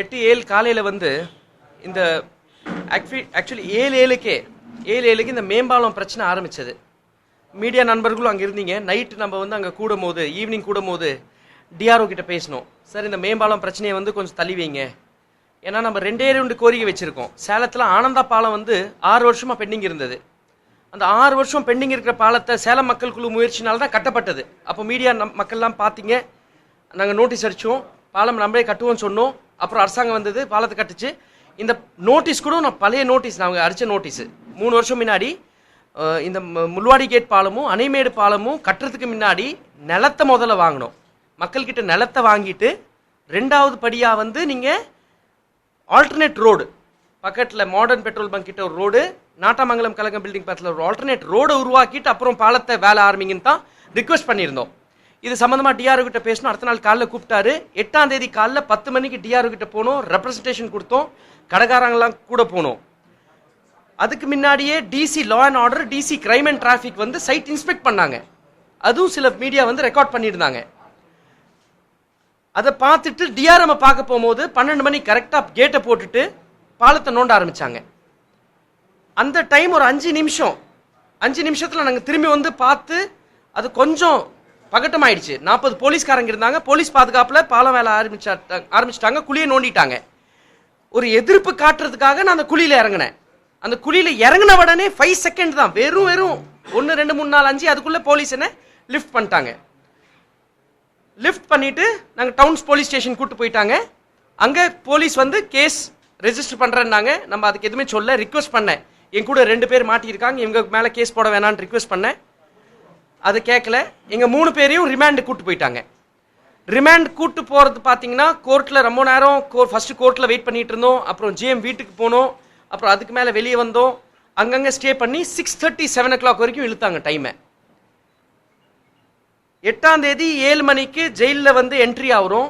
எட்டு ஏழு காலையில் வந்து இந்த ஆக்சுவலி ஏழு ஏழுக்கே ஏழு ஏழுக்கு இந்த மேம்பாலம் பிரச்சனை ஆரம்பித்தது மீடியா நண்பர்களும் அங்கே இருந்தீங்க. நைட்டு நம்ம வந்து அங்கே கூடும் போது ஈவினிங் கூடும் போது டிஆர்ஓ கிட்ட பேசணும் சார் இந்த மேம்பாலம் பிரச்சனையை வந்து கொஞ்சம் தள்ளி வைங்க. ஏன்னா நம்ம ரெண்டே ரெண்டு கோரிக்கை வச்சுருக்கோம். சேலத்தில் ஆனந்தா பாலம் வந்து ஆறு வருஷமாக பெண்டிங் இருந்தது. அந்த ஆறு வருஷம் பெண்டிங் இருக்கிற பாலத்தை சேலம் மக்கள் குழு முயற்சினால தான் கட்டப்பட்டது. அப்போ மீடியா நம் மக்கள்லாம் பார்த்தீங்க நாங்கள் நோட்டீஸ் அடித்தோம் பாலம் நம்மளே கட்டுவோம்னு சொன்னோம். அப்புறம் அரசாங்கம் வந்தது பாலத்தை கட்டுச்சு. இந்த நோட்டீஸ் கூட நான் பழைய நோட்டீஸ் நாங்கள் அடித்த நோட்டீஸ் மூணு வருஷம் முன்னாடி இந்த மு- முள்வாடி கேட் பாலமும் அணைமேடு பாலமும் கட்டுறதுக்கு முன்னாடி நிலத்தை முதல்ல வாங்கணும் மக்கள்கிட்ட நிலத்தை வாங்கிட்டு ரெண்டாவது படியாக வந்து நீங்கள் ஆல்டர்னேட் ரோடு பக்கத்தில் மாடர்ன் பெட்ரோல் பங்க் கிட்ட ஒரு ரோடு நாட்டாமங்கலம் கழகம் பில்டிங் பக்கத்தில் ஒரு ஆல்டர்னேட் ரோடை உருவாக்கிட்டு அப்புறம் பாலத்தை வேலை ஆரம்பிங்கன்னு தான் ரிக்வெஸ்ட் பண்ணியிருந்தோம். இது சம்மந்தமாக டிஆர்ஓ கிட்ட பேசணும். அடுத்த நாள் காலைல கூப்பிட்டாரு. எட்டாம் தேதி காலைல பத்து மணிக்கு டிஆர்ஓ கிட்ட போனோம். ரெப்ரசன்டேஷன் கொடுத்தோம். கடைக்காரங்களாம் கூட போனோம். அதுக்கு முன்னாடியே DC law and order DC crime and traffic வந்து சைட் இன்ஸ்பெக்ட் பண்ணாங்க. அதுவும் சில மீடியா வந்து ரெக்கார்ட் பண்ணியிருந்தாங்க. அதை பார்த்துட்டு டிஆர்எம் பார்க்க போகும்போது பன்னெண்டு மணி கரெக்டாக கேட்டை போட்டுட்டு பாலத்தை நோண்ட ஆரம்பிச்சாங்க. அந்த டைம் ஒரு அஞ்சு நிமிஷம். அஞ்சு நிமிஷத்தில் நாங்கள் திரும்பி வந்து பார்த்து அது கொஞ்சம் பகட்டம் ஆயிடுச்சு நாற்பது போலீஸ்காரங்க இருந்தாங்க. போலீஸ் பாதுகாப்பில் பாலம் வேலை ஆரம்பிச்சா ஆரம்பிச்சிட்டாங்க. குழியை நோண்டிட்டாங்க. ஒரு எதிர்ப்பு காட்டுறதுக்காக நான் அந்த குழியில் இறங்கினேன். அந்த குழியில் இறங்கின உடனே ஃபைவ் செகண்ட் தான். வெறும் வெறும். ஒன்று ரெண்டு மூணு நாலு அஞ்சு அதுக்குள்ளே போலீஸ் என்ன லிஃப்ட் பண்ணிட்டாங்க. லிஃப்ட் பண்ணிட்டு நாங்கள் டவுன்ஸ் போலீஸ் ஸ்டேஷன் கூட்டு போயிட்டாங்க. அங்கே போலீஸ் வந்து கேஸ் ரெஜிஸ்டர் பண்ணுறேன்னாங்க நம்ம அதுக்கு எதுவுமே சொல்ல ரிக்வஸ்ட் பண்ணேன். என் கூட ரெண்டு பேர் மாட்டியிருக்காங்க. இவங்க மேலே கேஸ் போட வேணான்னு ரிக்வஸ்ட் பண்ணேன். அது கேட்கல எங்கள் மூணு பேரையும் ரிமாண்டு கூட்டு போயிட்டாங்க. ரிமாண்ட் கூட்டு போகிறது பார்த்தீங்கன்னா கோர்ட்டில் ரொம்ப நேரம் கோ ஃபஸ்ட்டு கோர்ட்டில் வெயிட் பண்ணிகிட்டு இருந்தோம். அப்புறம் ஜிஎம் வீட்டுக்கு போனோம். அப்புறம் அதுக்கு மேலே வெளியே வந்தோம். அங்கங்கே ஸ்டே பண்ணி six thirty seven o'clock வரைக்கும் இழுத்தாங்க டைமை எட்டாம் தேதி ஏழு மணிக்கு ஜெயிலில் வந்து என்ட்ரி ஆகிறோம்.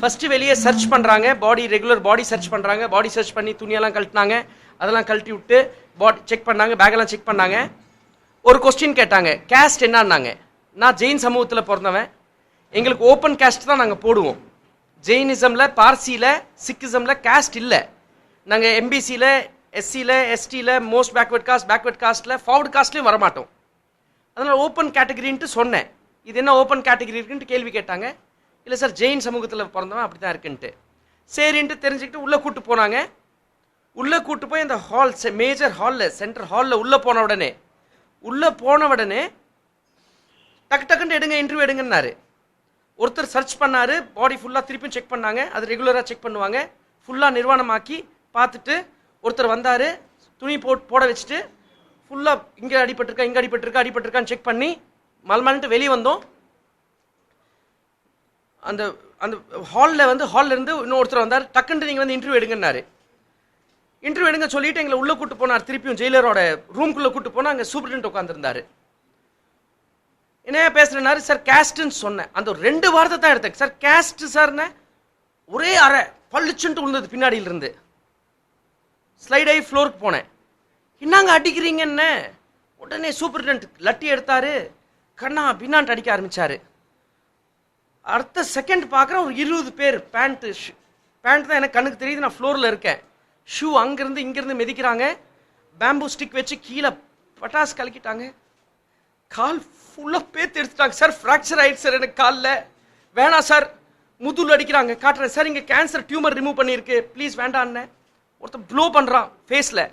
ஃபஸ்ட்டு வெளியே சர்ச் பண்ணுறாங்க பாடி ரெகுலர் பாடி சர்ச் பண்ணுறாங்க பாடி சர்ச் பண்ணி துணியெல்லாம் கழட்டினாங்க. அதெல்லாம் கழட்டி விட்டு பாடி செக் பண்ணாங்க. பேக்கெல்லாம் செக் பண்ணாங்க. ஒரு கொஸ்டின் கேட்டாங்க. கேஸ்ட் என்னன்னாங்க? நான் ஜெயின் சமூகத்தில் பிறந்தவன். எங்களுக்கு ஓப்பன் கேஸ்ட் தான் நாங்கள் போடுவோம். ஜெயினிசமில் பார்சியில் சிக்கிசமில் கேஸ்ட் இல்லை. நாங்கள் எம்பிசியில் எஸ்சியில் எஸ்டியில் மோஸ்ட் பேக்வர்ட் காஸ்ட் பேக்வர்ட் காஸ்ட்டில் ஃபார்வர்ட் காஸ்ட்லேயும் வரமாட்டோம். அதனால் ஓப்பன் கேட்டகரின்ட்டு சொன்னேன். இது என்ன ஓப்பன் கேட்டகரி இருக்குன்ட்டு கேள்வி கேட்டாங்க. இல்லை சார் ஜெயின் சமூகத்தில் பிறந்தவன் அப்படி தான் இருக்குன்ட்டு சரின்ட்டு தெரிஞ்சுக்கிட்டு உள்ளே கூப்பிட்டு போனாங்க. உள்ளே கூப்பிட்டு போய் அந்த ஹால் மேஜர் ஹாலில் சென்டர் ஹாலில் உள்ளே போன உடனே உள்ளே போன உடனே டக்கு டக்குன்னு எடுங்க இன்டர்வியூ எடுங்கன்னாரு. ஒருத்தர் சர்ச் பண்ணார் பாடி ஃபுல்லாக திருப்பியும் செக் பண்ணாங்க அது ரெகுலராக செக் பண்ணுவாங்க. ஃபுல்லாக நிர்வாணமாக்கி பார்த்துட்டு ஒருத்தர் வந்தார் துணி போட் போட வச்சுட்டு ஃபுல்லாக இங்கே அடிபட்டிருக்கா இங்கே அடிபட்டிருக்கா அடிபட்டிருக்கான்னு செக் பண்ணி மல்மல்ன்ட்டு வெளியே வந்தோம். அந்த அந்த ஹாலில் வந்து ஹாலில் இருந்து இன்னொருத்தர் வந்தார் டக்குன்ட்டு நீங்கள் வந்து இன்டர்வியூ எடுங்கன்னாரு. இன்டர்வியூ எடுங்க சொல்லிட்டு எங்களை உள்ளே கூட்டு போனார். திருப்பியும் ஜெயிலரோட ரூம்குள்ளே கூட்டு போனால் அங்கே சூப்பரண்ட் உட்காந்துருந்தாரு என்ன பேசுறேனாரு சார் கேஸ்ட்னு சொன்னேன். அந்த ஒரு ரெண்டு வார்த்தை தான் எடுத்தேன். சார் கேஸ்ட் சார்னு ஒரே அரை பளிச்சுன்ட்டு விழுந்தது பின்னாடியிலிருந்து. இருந்து ஸ்லைட் ஆகி ஃப்ளோருக்கு போனேன். என்னங்க அடிக்கிறீங்கன்னு? உடனே சூப்பர்டென்ட் லட்டி எடுத்தாரு. கண்ணா பின்னான்ட்டு அடிக்க ஆரம்பிச்சாரு. அடுத்த செகண்ட் பார்க்குறேன் ஒரு இருபது பேர் பேண்ட்டு பேண்ட் தான் எனக்கு கண்ணுக்கு தெரியுது. நான் ஃப்ளோரில் இருக்கேன். ஷூ அங்கேருந்து இங்கேருந்து மிதிக்கிறாங்க. பேம்பூ ஸ்டிக் வச்சு கீழே பட்டாசு கலக்கிட்டாங்க. கால் ஃபுல்லாக பேத்து எடுத்துட்டாங்க. சார் ஃப்ராக்சர் ஆயிடுச்சு சார் எனக்கு காலில். வேணாம் சார் முதுல் அடிக்கிறாங்க. காட்டுறேன். சார் இங்கே கேன்சர் டியூமர் ரிமூவ் பண்ணியிருக்கு. ப்ளீஸ் வேண்டான்னு ஒருத்தன் ப்ளோ பண்ணுறான் ஃபேஸில்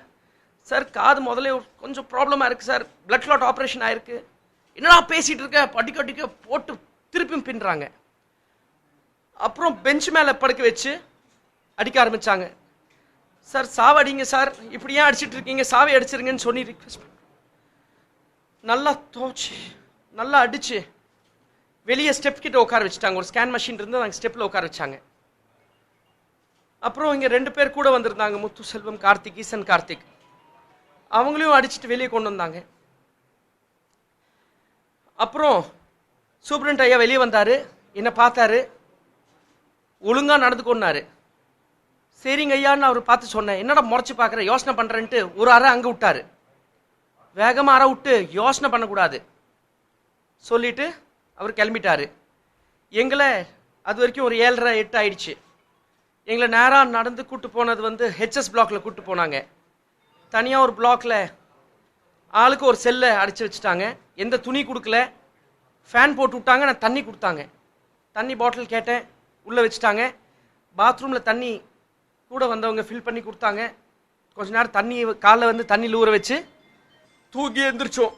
சார் காது முதல்ல ஒரு கொஞ்சம் ப்ராப்ளமாக இருக்குது சார் பிளட் கிளாட் ஆப்ரேஷன் ஆயிருக்கு. என்னடா பேசிகிட்டு இருக்க? படிக்க அடிக்க போட்டு திருப்பியும் பின்னுறாங்க. அப்புறம் பெஞ்ச் மேலே படுக்க வச்சு அடிக்க ஆரம்பித்தாங்க சார் சாவடிங்க சார் இப்படி ஏன் அடிச்சிட்டு இருக்கீங்க? சாவை அடிச்சிருங்கன்னு சொல்லி ரிக்வெஸ்ட் நல்லா தோச்சு நல்லா அடிச்சு வெளியே ஸ்டெப் கிட்ட உட்கார வச்சுட்டாங்க. ஒரு ஸ்கேன் மிஷின் இருந்து நாங்கள் ஸ்டெப்பில் உட்கார வச்சாங்க. அப்புறம் இங்கே ரெண்டு பேர் கூட வந்திருந்தாங்க. முத்து செல்வம் கார்த்திக் ஈசன் கார்த்திக். அவங்களையும் அடிச்சுட்டு வெளியே கொண்டு வந்தாங்க. அப்புறம் சூப்பரண்ட் ஐயா வெளியே வந்தார். என்னை பார்த்தாரு. ஒழுங்காக நடந்து கொண்டாரு. சரிங்க ஐயான்னு அவர் பார்த்து சொன்னேன். என்னடா முறைச்சு பார்க்குற? யோசனை பண்ணுறேன்ட்டு ஒரு அறை அங்கே விட்டாரு. வேகமாக அற விட்டு யோசனை பண்ணக்கூடாது. சொல்லிட்டு அவர் கிளம்பிட்டாரு. எங்களை அது வரைக்கும் ஒரு ஏழரை எட்டு ஆயிடுச்சு. எங்களை நேராக நடந்து கூட்டு போனது வந்து ஹெச்எஸ் பிளாக்ல கூப்பிட்டு போனாங்க. தனியாக ஒரு பிளாக்ல ஆளுக்கு ஒரு செல்லை அடிச்சு வச்சுட்டாங்க. எந்த துணி கொடுக்கல. ஃபேன் போட்டு விட்டாங்க நான் தண்ணி கொடுத்தாங்க. தண்ணி பாட்டில் கேட்டேன். உள்ளே வச்சுட்டாங்க. பாத்ரூமில் தண்ணி கூட வந்தவங்க ஃபில் பண்ணி கொடுத்தாங்க. கொஞ்ச நேரம் தண்ணி காலைல வந்து தண்ணியில் ஊற வச்சு தூக்கி எழுந்திரிச்சோம்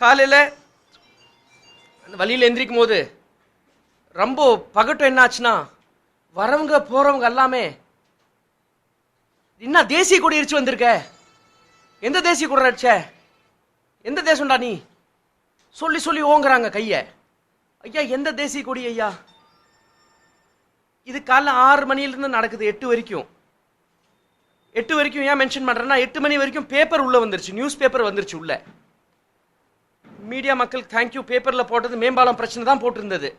காலையில் அந்த வழியில் எந்திரிக்கும் போது ரொம்ப பகட்டம் என்னாச்சுன்னா வரவங்க போறவங்க எல்லாமே என்ன தேசிய கொடி எரிச்சு வந்திருக்க? எந்த தேசிய கொடி அடிச்ச? எந்த தேசம்டா நீ? சொல்லி சொல்லி ஓங்குறாங்க கையை. ஐயா எந்த தேசிய கொடி ஐயா? இது காலைல ஆறு மணியிலிருந்து நடக்குது எட்டு வரைக்கும். எட்டு வரைக்கும் ஏன் மென்ஷன் பண்ணுறேன்னா எட்டு மணி வரைக்கும் பேப்பர் உள்ளே வந்துருச்சு நியூஸ் பேப்பர் வந்துருச்சு உள்ள. மீடியா மக்கள் தேங்க்யூ பேப்பரில் போட்டது மேம்பாலம் பிரச்சனை தான் போட்டிருந்தது.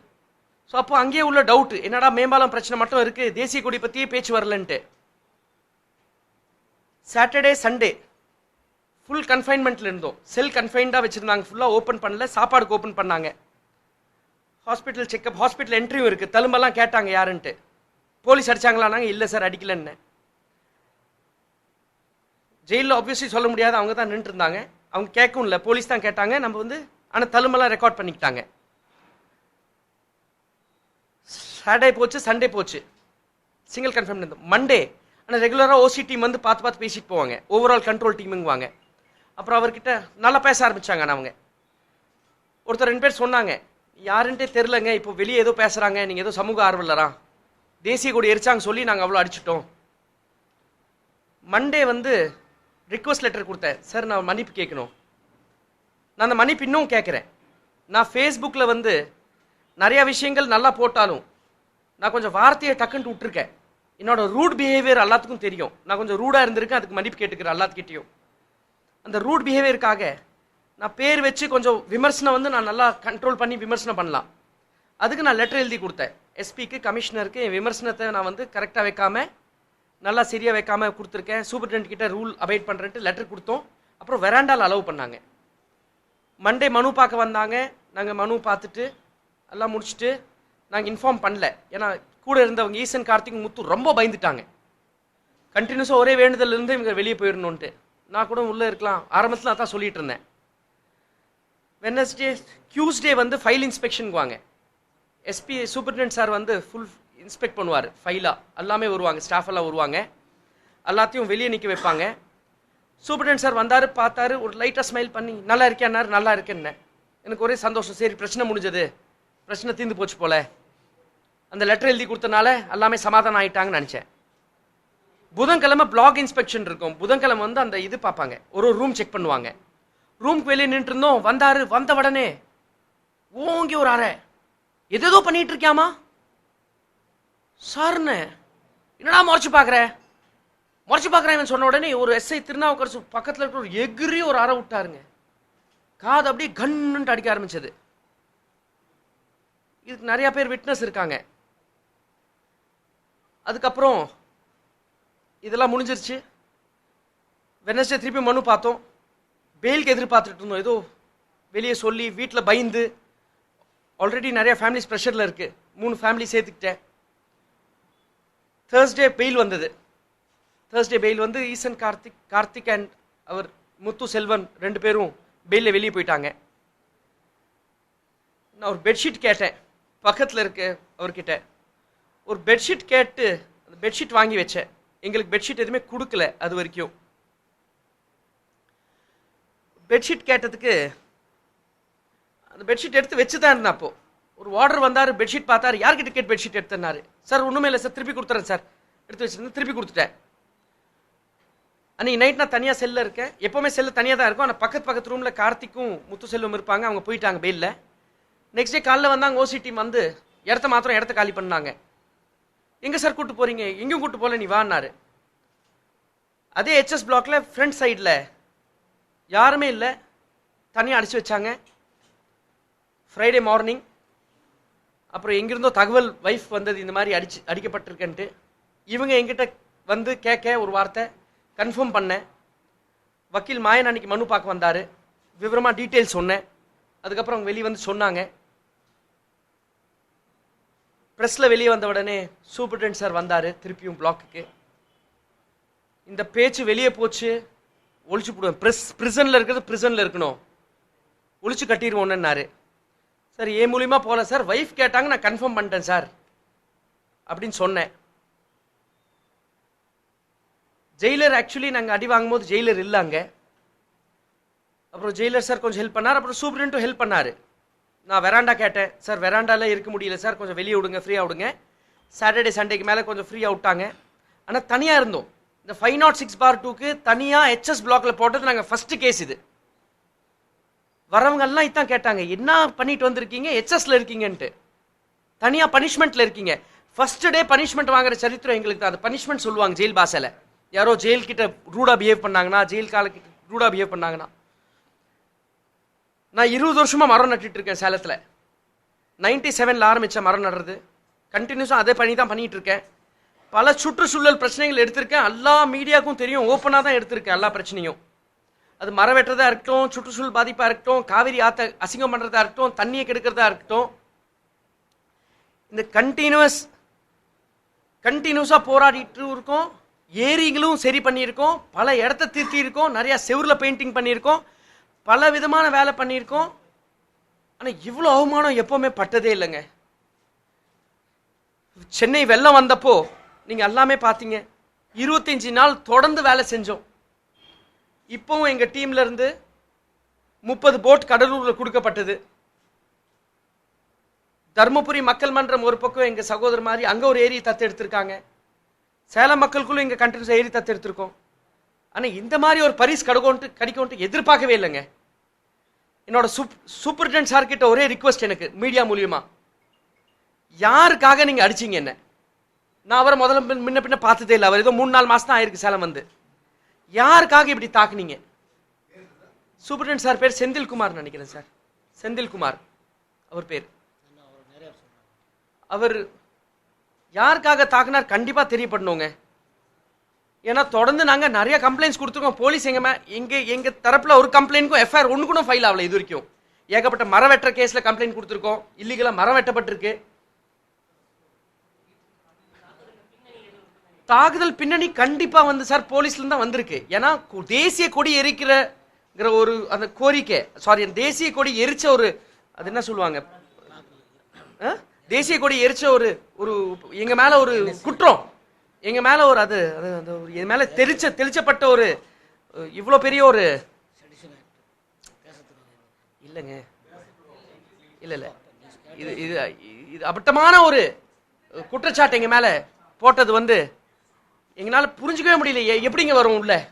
ஸோ அப்போ அங்கேயே உள்ள டவுட் என்னடா மேம்பாலம் பிரச்சனை மட்டும் இருக்குது தேசிய கொடி பற்றியே பேச்சு வரலன்ட்டு. சாட்டர்டே சண்டே ஃபுல் கன்ஃபைன்மெண்ட்டில் இருந்தோம். செல் கன்ஃபைன்டாக வச்சுருந்தாங்க ஃபுல்லாக ஓப்பன் பண்ணல சாப்பாடுக்கு ஓப்பன் பண்ணாங்க. ஹாஸ்பிட்டல் செக்அப் ஹாஸ்பிட்டல் என்ட்ரியும் இருக்குது தழும்பெல்லாம் கேட்டாங்க யாருன்ட்டு. போலீஸ் அடிச்சாங்களானாங்க இல்லை சார் அடிக்கலன்னு. ஜெயிலில் ஆப்வியஸ்லி சொல்ல முடியாது அவங்க தான் நின்றுருந்தாங்க. அவங்க கேட்கவும் இல்லை போலீஸ் தான் கேட்டாங்க. நம்ம வந்து ஆனால் தழும்பெல்லாம் ரெக்கார்ட் பண்ணிக்கிட்டாங்க. சாட்டர்டே போச்சு சண்டே போச்சு. சிங்கிள் கன்ஃபார்ம் இருந்தது மண்டே ஆனால் ரெகுலராக ஓசி டீம் வந்து பார்த்து பார்த்து பேசிட்டு போவாங்க. ஓவரால் கண்ட்ரோல் டீமுங்குவாங்க அப்புறம் அவர்கிட்ட நல்லா பேச ஆரம்பிச்சாங்க அவங்க. ஒருத்தர் ரெண்டு பேர் சொன்னாங்க. யாருன்ட்டே தெரிலங்க இப்போ வெளியே ஏதோ பேசுகிறாங்க நீங்கள் ஏதோ சமூக ஆர்வலரா? தேசிய கொடி எரிச்சாங்க சொல்லி நாங்கள் அவ்வளோ அடிச்சிட்டோம். மண்டே வந்து ரிக்வஸ்ட் லெட்டர் கொடுத்தேன். சார் நான் மன்னிப்பு கேட்கணும். நான் அந்த மன்னிப்பு இன்னும் கேட்குறேன். நான் ஃபேஸ்புக்கில் வந்து நிறையா விஷயங்கள் நல்லா போட்டாலும் நான் கொஞ்சம் வார்த்தையை டக்குன்ட்டு விட்டுருக்கேன். என்னோட ரூட் பிஹேவியர் எல்லாத்துக்கும் தெரியும். நான் கொஞ்சம் ரூடாக இருந்திருக்கேன். அதுக்கு மன்னிப்பு கேட்டுக்கிறேன். எல்லாத்துக்கிட்டேயும். அந்த ரூட் பிஹேவியருக்காக நான் பேர் வச்சு கொஞ்சம் விமர்சனம் வந்து நான் நல்லா கண்ட்ரோல் பண்ணி விமர்சனம் பண்ணலாம். அதுக்கு நான் லெட்டர் எழுதி கொடுத்தேன். எஸ்பிக்கு கமிஷனருக்கு என் விமர்சனத்தை நான் வந்து கரெக்டாக வைக்காமல் நல்லா சரியாக வைக்காமல் கொடுத்துருக்கேன். சூப்பர்டென்ட் கிட்ட ரூல் அபைட் பண்ணுறேன்ட்டு லெட்டர் கொடுத்தோம். அப்புறம் வெராண்டால் அலோவ் பண்ணாங்க. மண்டே மனு பார்க்க வந்தாங்க. நாங்கள் மனு பார்த்துட்டு எல்லாம் முடிச்சுட்டு நாங்கள் இன்ஃபார்ம் பண்ணல. ஏன்னா கூட இருந்தவங்க ஈசன் கார்த்திக் முத்து ரொம்ப பயந்துட்டாங்க. கண்டினியூஸாக ஒரே வேண்டுதல் இருந்து இவங்க வெளியே போயிடணுன்ட்டு நான் கூட உள்ளே இருக்கலாம். ஆரம்பத்தில் நான் தான் சொல்லிட்டு இருந்தேன். வெனஸ்டே டியூஸ்டே வந்து ஃபைல் இன்ஸ்பெக்ஷனுக்கு வாங்க. எஸ்பி சூப்பர்டென்ட் சார் வந்து ஃபுல் இன்ஸ்பெக்ட் பண்ணுவார் ஃபைலாக எல்லாமே வருவாங்க ஸ்டாஃப் எல்லாம் வருவாங்க. எல்லாத்தையும் வெளியே நிற்க வைப்பாங்க. சூப்பர்டென்ட் சார் வந்தார் பார்த்தாரு ஒரு லைட்டாக ஸ்மைல் பண்ணி நல்லா இருக்கேன்னாரு நல்லா இருக்கேன்னு எனக்கு ஒரே சந்தோஷம் சரி பிரச்சனை முடிஞ்சது. பிரச்சனை தீர்ந்து போச்சு போல. அந்த லெட்டர் எழுதி கொடுத்தனால எல்லாமே சமாதானம் ஆகிட்டாங்கன்னு நினச்சேன். புதன்கிழமை பிளாக் இன்ஸ்பெக்ஷன் இருக்கும். புதன்கிழமை வந்து அந்த இது பார்ப்பாங்க. ஒரு ஒரு ரூம் செக் பண்ணுவாங்க. ரூம்க்கு வெளியே நின்று இருந்தோம் வந்தாரு. வந்த உடனே ஓங்கி ஒரு அறை. எதேதோ பண்ணிட்டு இருக்கியாமா? சார்னு என்னடா முறைச்சு பார்க்குற? முறைச்சு பார்க்குறேன் இவன் சொன்ன உடனே ஒரு எஸ்ஐ திருநாவுக்கரசு பக்கத்தில் இருக்கிற ஒரு எகிரி ஒரு அறை விட்டாருங்க. காது அப்படியே கண்ணுன்ட்டு அடிக்க ஆரம்பிச்சது. இதுக்கு நிறையா பேர் விட்னஸ் இருக்காங்க. அதுக்கப்புறம் இதெல்லாம் முடிஞ்சிருச்சு. வெனஸ்டே திருப்பி மனு பார்த்தோம். வெயிலுக்கு எதிர்பார்த்துட்டு இருந்தோம். ஏதோ வெளியே சொல்லி வீட்டில் பயந்து ஆல்ரெடி நிறைய ஃபேமிலிஸ் ப்ரெஷரில் இருக்குது மூணு ஃபேமிலி சேர்த்துக்கிட்டேன். தேர்ஸ்டே பெயில் வந்தது. தேர்ஸ்டே பெயில் வந்து ஈசன் கார்த்திக் கார்த்திக் அண்ட் அவர் முத்து செல்வன் ரெண்டு பேரும் பெயிலில் வெளியே போயிட்டாங்க. நான் ஒரு பெட்ஷீட் கேட்டேன். பக்கத்தில் இருக்க அவர்கிட்ட. ஒரு பெட்ஷீட் கேட்டு அந்த பெட்ஷீட் வாங்கி வச்சேன். எங்களுக்கு பெட்ஷீட் எதுவுமே கொடுக்கல அது வரைக்கும். பெட்ஷீட் கேட்டதுக்கு அந்த பெட்ஷீட் எடுத்து வச்சு தான் இருந்தேன் அப்போ. ஒரு ஆர்டர் வந்தார் பெட்ஷீட் பார்த்தாரு யார்கிட்ட கேட் பெட்ஷீட் எடுத்தனாரு சார் ஒன்றுமே இல்லை சார் திருப்பி கொடுத்துறேன் சார் எடுத்து வச்சுருந்தேன் திருப்பி கொடுத்துட்டேன். அன்னைக்கு நைட் நான் தனியாக செல்லில் இருக்கேன். எப்போவுமே செல்லு தனியாக தான் இருக்கும். ஆனால் பக்கத்து பக்கத்து ரூமில் கார்த்திக்கும் முத்து செல்வம் இருப்பாங்க அவங்க போயிட்டாங்க பெயிலில் நெக்ஸ்ட் டே காலைல வந்தாங்க ஓசி டீம் வந்து இடத்த மாத்திரம் இடத்த காலி பண்ணாங்க. எங்கே சார் கூப்பிட்டு போகிறீங்க எங்கேயும் கூப்பிட்டு போகல நீ வான்னாரு. அதே ஹெச்எஸ் பிளாக்ல ஃப்ரண்ட் சைடில் யாருமே இல்லை. தனியாக அடிச்சு வச்சாங்க. ஃப்ரைடே மார்னிங் அப்புறம் எங்கிருந்தோ தகவல் வைஃப் வந்தது இந்த மாதிரி அடிச்சு அடிக்கப்பட்டிருக்கேன்ட்டு. இவங்க எங்கிட்ட வந்து கேட்க ஒரு வார்த்தை கன்ஃபார்ம் பண்ணேன் வக்கீல் மாயன் அன்னைக்கு மனு பார்க்க வந்தார். விவரமாக டீட்டெயில் சொன்னேன். அதுக்கப்புறம் அவங்க வெளியே வந்து சொன்னாங்க. ப்ரெஸ்ஸில் வெளியே வந்த உடனே சூப்பர்டென்ட் சார் வந்தார் திருப்பியும் பிளாக்குக்கு இந்த பேச்சு வெளியே போச்சு. ஒழிச்சு போடுவேன். ப்ரெஸ் ப்ரிசனில் இருக்கிறது ப்ரிசனில் இருக்கணும். ஒழிச்சு கட்டிடுவோன்னு சார் ஏன் மூலியமாக போகல சார்? ஒய்ஃப் கேட்டாங்க நான் கன்ஃபார்ம் பண்ணிட்டேன் சார். அப்படின்னு சொன்னேன். ஜெயிலர் ஆக்சுவலி நாங்கள் அடி வாங்கும்போது ஜெயிலர் இல்லைங்க அப்புறம் ஜெயிலர் சார் கொஞ்சம் ஹெல்ப் பண்ணார். அப்புறம் சூப்ரண்டும் ஹெல்ப் பண்ணார். நான் வெராண்டா கேட்டேன். சார் வெராண்டால இருக்க முடியல சார். கொஞ்சம் வெளியே விடுங்க ஃப்ரீயாக விடுங்க. சாட்டர்டே சண்டேக்கு மேலே கொஞ்சம் ஃப்ரீயாக விட்டாங்க. ஆனால் தனியாக இருந்தோம். இந்த ஃபைவ் நாட் சிக்ஸ் பார் டூக்கு தனியாக ஹெச்எஸ் பிளாக்ல போட்டது நாங்கள் ஃபர்ஸ்ட் கேஸ் இது. வரவங்கள்லாம் இதான் கேட்டாங்க என்ன பண்ணிட்டு வந்திருக்கீங்க? ஹெச்எஸ்ல இருக்கீங்கன்ட்டு. தனியாக பனிஷ்மெண்ட்ல இருக்கீங்க. ஃபர்ஸ்ட் டே பனிஷ்மெண்ட் வாங்குற சரித்திரம் எங்களுக்கு தான். அது பனிஷ்மெண்ட் சொல்லுவாங்க ஜெயில் பாசையில் யாரோ ஜெயில் கிட்ட ரூடா பிஹேவ் பண்ணாங்கன்னா ஜெயில் கால கிட்ட ரூடா பிஹேவ் பண்ணாங்கன்னா. நான் இருபது வருஷமா மரம் நட்டுட்டு இருக்கேன் சேலத்தில். நைன்டி செவனில் ஆரம்பித்த மரம் நடுறது. கண்டினியூஸாக அதே பண்ணி தான் பண்ணிட்டு இருக்கேன். பல சுற்றுச்சூழல் பிரச்சனைகள் எடுத்திருக்கேன். எல்லா மீடியாவுக்கும் தெரியும். ஓப்பனாக தான் எடுத்திருக்கேன் எல்லா பிரச்சனையும். அது மரம் வெட்டுறதா இருக்கட்டும் சுற்றுச்சூழல் பாதிப்பாக இருக்கட்டும் காவிரி ஆற்ற அசிங்கம் பண்ணுறதா இருக்கட்டும் தண்ணியை கெடுக்கிறதா இருக்கட்டும் இந்த கண்டினியூஸ் கண்டினியூஸாக போராடிட்டு இருக்கோம். ஏரிகளும் சரி பண்ணியிருக்கோம். பல இடத்த திருத்தி இருக்கோம் நிறையா செவரில் பெயிண்டிங் பண்ணியிருக்கோம். பல விதமான வேலை பண்ணியிருக்கோம். ஆனால் இவ்வளோ அவமானம் எப்போவுமே பட்டதே இல்லைங்க. சென்னை வெள்ளம் வந்தப்போ நீங்கள் எல்லாமே பார்த்தீங்க இருபத்தஞ்சி நாள் தொடர்ந்து வேலை செஞ்சோம். இப்போவும் எங்கள் டீம்லேருந்து முப்பது போட் கடலூரில் கொடுக்கப்பட்டது. தருமபுரி மக்கள் மன்றம் ஒரு பக்கம் எங்கள் சகோதரர் மாதிரி அங்கே ஒரு ஏரி தத்து எடுத்திருக்காங்க. சேலம் மக்களுக்குள்ளும் இங்கே கண்டினியூஸ் ஏரி தத்து எடுத்திருக்கோம். ஆனால் இந்த மாதிரி ஒரு பரிசு கிடைக்கும்ட்டு கடிக்கோன்ட்டு எதிர்பார்க்கவே இல்லைங்க. என்னோட சூப் சூப்பர்டென்ட் சார்கிட்ட ஒரே ரிக்வஸ்ட் எனக்கு மீடியா மூலியமாக யாருக்காக நீங்கள் அடிச்சீங்க என்ன? நான் அவரை முதல்ல முன்ன- முன்ன பின்ன பார்த்ததே இல்லை. அவர் ஏதோ மூணு நாலு மாதம் தான் ஆயிருக்கு சேலம் வந்து. யாருக்காக இப்படி தாக்குனீங்க? சூப்பர்டென்ட் சார் பேர் செந்தில்குமார் நினைக்கிறேன் சார். செந்தில்குமார். அவர் பேர். அவர் யாருக்காக தாக்குனார் கண்டிப்பாக தெரியப்படணுங்க. ஏன்னா தொடர்ந்து நாங்கள் நிறைய கம்ப்ளைண்ட்ஸ் கொடுத்துருக்கோம். போலீஸ் எங்கள் மே- எங்கள் தரப்பில் ஒரு கம்ப்ளைண்ட்க்கும் எஃப்ஐஆர் ஒன்று கூட ஃபைல் ஆகலை இது வரைக்கும். ஏகப்பட்ட மரம் வெட்டுற கேஸில் கம்ப்ளைண்ட் கொடுத்துருக்கோம். இல்லீகலாக மரம் வெட்டப்பட்டிருக்கு தாக்குதல் பின்னணி கண்டிப்பா வந்து சார் போலீஸ்ல இருந்து தான் வந்திருக்கு ஏன்னா தேசிய கொடி எரிக்கிறங்கிற ஒரு அந்த கோரிக்கை சாரி தேசிய கொடி எரிச்ச ஒரு அது என்ன சொல்லுவாங்க ஆ? தேசிய கொடி எரிச்ச ஒரு ஒரு எங்க மேல ஒரு குற்றம் எங்க மேல ஒரு அது அது அந்த ஒரு என் மேல தெரிச்ச தெளிச்சப்பட்ட ஒரு இவ்வளோ பெரிய ஒரு இல்லைங்க இல்ல இல்ல இது இது இது அபட்டமான ஒரு குற்றச்சாட்டு எங்க மேல போட்டது வந்து எங்களால புரிஞ்சுக்கவே முடியலையே. எப்படிங்க வரும் உள்ள?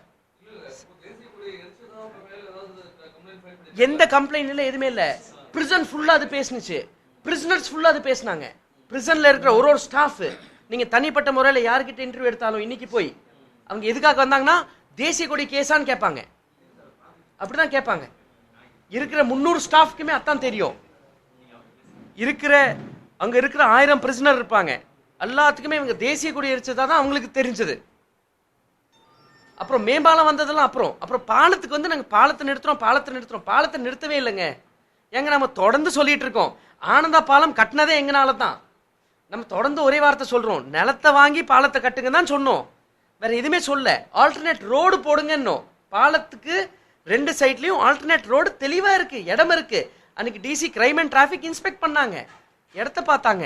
எந்த கம்ப்ளைண்ட் இல்லை எதுவுமே இல்லை. பிரிசன் ஃபுல்லாக அது பேசுனுச்சு. பிரிசனர்ஸ் ஃபுல்லாக அது பேசினாங்க. பிரிசனில் இருக்கிற ஒரு ஒரு ஸ்டாஃப் நீங்கள் தனிப்பட்ட முறையில் யார்கிட்ட இன்டர்வியூ எடுத்தாலும் இன்னைக்கு போய் அவங்க எதுக்காக வந்தாங்கன்னா தேசிய கொடி கேஸான்னு கேட்பாங்க. அப்படிதான் கேட்பாங்க. இருக்கிற முந்நூறு ஸ்டாஃப்க்குமே அதான் தெரியும். இருக்கிற அங்கே இருக்கிற ஆயிரம் பிரிசனர் இருப்பாங்க. எல்லாத்துக்குமே இவங்க தேசிய கொடி எரிச்சதா தான் அவங்களுக்கு தெரிஞ்சது. அப்புறம் மேம்பாலம் வந்ததெல்லாம் அப்புறம். அப்புறம் பாலத்துக்கு வந்து நாங்கள் பாலத்தை நிறுத்துறோம் பாலத்தை நிறுத்துறோம். பாலத்தை நிறுத்தவே இல்லைங்க. ஏங்க நம்ம தொடர்ந்து சொல்லிட்டு இருக்கோம். ஆனந்தா பாலம் கட்டினதே எங்கனால தான். நம்ம தொடர்ந்து ஒரே வார்த்தை சொல்றோம். நிலத்தை வாங்கி பாலத்தை கட்டுங்க தான் சொன்னோம். வேற எதுவுமே சொல்ல. ஆல்டர்னேட் ரோடு போடுங்கன்னோம். பாலத்துக்கு ரெண்டு சைட்லயும் ஆல்டர்னேட் ரோடு தெளிவா இருக்கு இடம் இருக்கு. அன்னைக்கு DC crime and traffic inspect பண்ணாங்க. இடத்த பார்த்தாங்க.